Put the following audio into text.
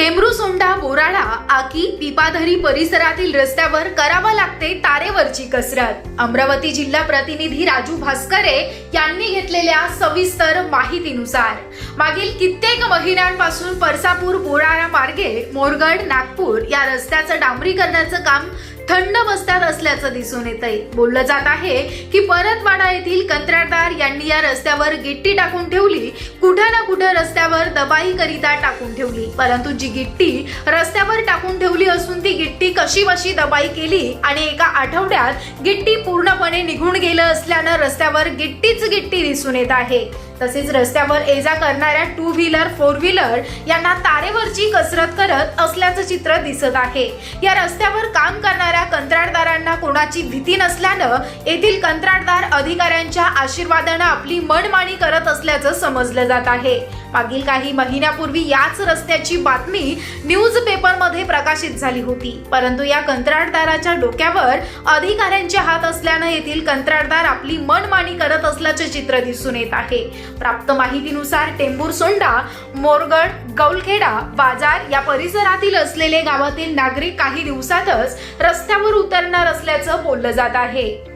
टेमरूसोंडा बोराळा आकी पिपाधरी परिसरातील रस्त्यावर करावा लागते तारेवरची कसरत. अमरावती जिल्हा प्रतिनिधी राजू भास्करे यांनी घेतलेल्या सविस्तर माहितीनुसार मागील कित्येक महिन्यांपासून परसापूर बोराळा मार्गे मोरगड नागपूर या रस्त्याचं डांबरीकरणाचं काम थंड बसत्यात असल्याचं दिसून येत आहे बोललं जात आहे की परतवाडा येथील कंत्राटदार यांनी या रस्त्यावर गिट्टी टाकून ठेवली. कुठं ना कुठं रस्त्यावर दबाई करिता टाकून ठेवली. परंतु जी गिट्टी रस्त्यावर टाकून ठेवली असून ती गिट्टी कशी बशी दबाई केली आणि एका आठवड्यात गिट्टी पूर्णपणे निघून गेलं असल्यानं रस्त्यावर गिट्टीच गिट्टी दिसून येत आहे. तसेच रस्त्यावर ये जा करणाऱ्या टू व्हीलर फोर व्हीलर यांना तारेवरची कसरत करत असल्याचं चित्र दिसत आहे. या रस्त्यावर काम करणाऱ्या कंत्राट कोणाची भीती नसल्यानं येथील कंत्राटदार अधिकाऱ्यांच्या आशीर्वादानं आपली मनमानी करत असल्याचं समजलं जात आहे. मागील काही महिन्यापूर्वी याच रस्त्याची बातमी न्यूज पेपरमध्ये प्रकाशित झाली होती. परंतु या कंत्राटदाराच्या डोक्यावर अधिकाऱ्यांचे हात असल्यानं येथील कंत्राटदार आपली मनमानी करत असल्याचे चित्र दिसून येत आहे. प्राप्त माहितीनुसार टेंबूर सोंडा मोरगड गौलखेडा बाजार या परिसरातील असलेले गावातील नागरिक काही दिवसातच रस्त्यावर उतरणार असल्याचं असल्याचं बोललं जात आहे.